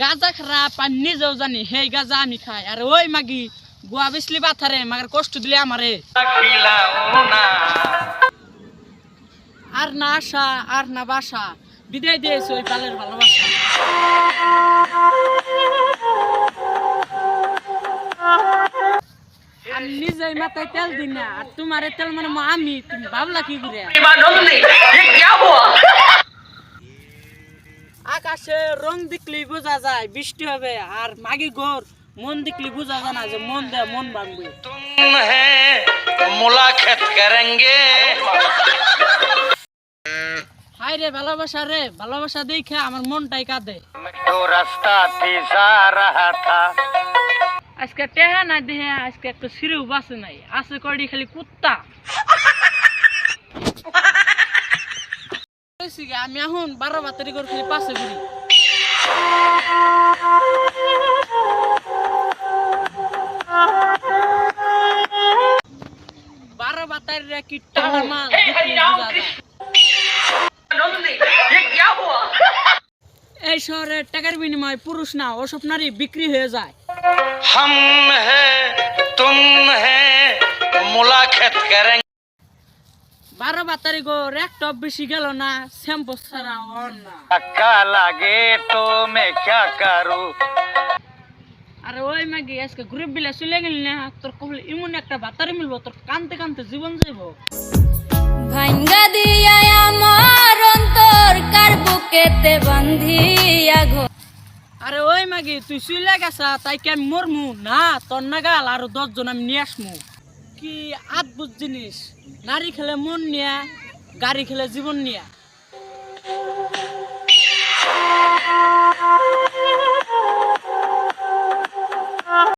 গাজা খারাপ আর নিজেও জানি। সেই গাজা আমি খাই। আর ওই মাগি গুয়া বেসলি বাথারে মাগার কষ্ট দিলে আমারে। আর না আশা আর না বাসা। বিদায় দিয়েছে ওই পালের ভালোবাসা। আমি নিজেই মাথায় তেল দিই না আর তোমার তেল মানে আমি তুমি ভাবলা কি করে? আকাশের রং দেখলেই বোঝা যায় বৃষ্টি হবে আর মাগি ঘর মন দেখলে বোঝা যায় না যে মন দেয় মন ভাঙবে। তুম হাই রে ভালোবাসা রে ভালোবাসা দেখে আমার মনটাই কাঁদে। আজকে টেহা না দেহে আজকে একটু সিরিও বাসে নাই আছে কড়ি খালি কুত্তা। আমি এখন বারো বাতারি করে খালি পাশে ঘুরি। বারো বাতারি কি টাকা মাল বিক্রি বোঝা যায়। এই শহরে টাকার বিনিময়ে পুরুষ না ওসব নারী বিক্রি হয়ে যায় हम है तुम है मुलाकात करेंगे বারো বাতারি গো রেকটপ বেশি গেল না শ্যাম্পু ছাড়া অন লাগে তো মে ক্যা আরে ওই মাগি আজকে গ্রুপ বিলে চলে গেল না তোর কবলে এমন একটা বাতারি মিলবো তোর কানতে কানতে জীবন যাইব। ভাঙ্গা দিয়া আমার অন্তর কার বুকেতে বান্ধিয়া গো আরে ওই মাগি তুই শুইলে গেছা তাই কি আমি মরমু। না তোর নাগাল আরও দশজন আমি নিয়ে আসমু। কি আদ্ভুত জিনিস। নারী খেলে মন নিয়া গাড়ি খেলে জীবন নিয়া।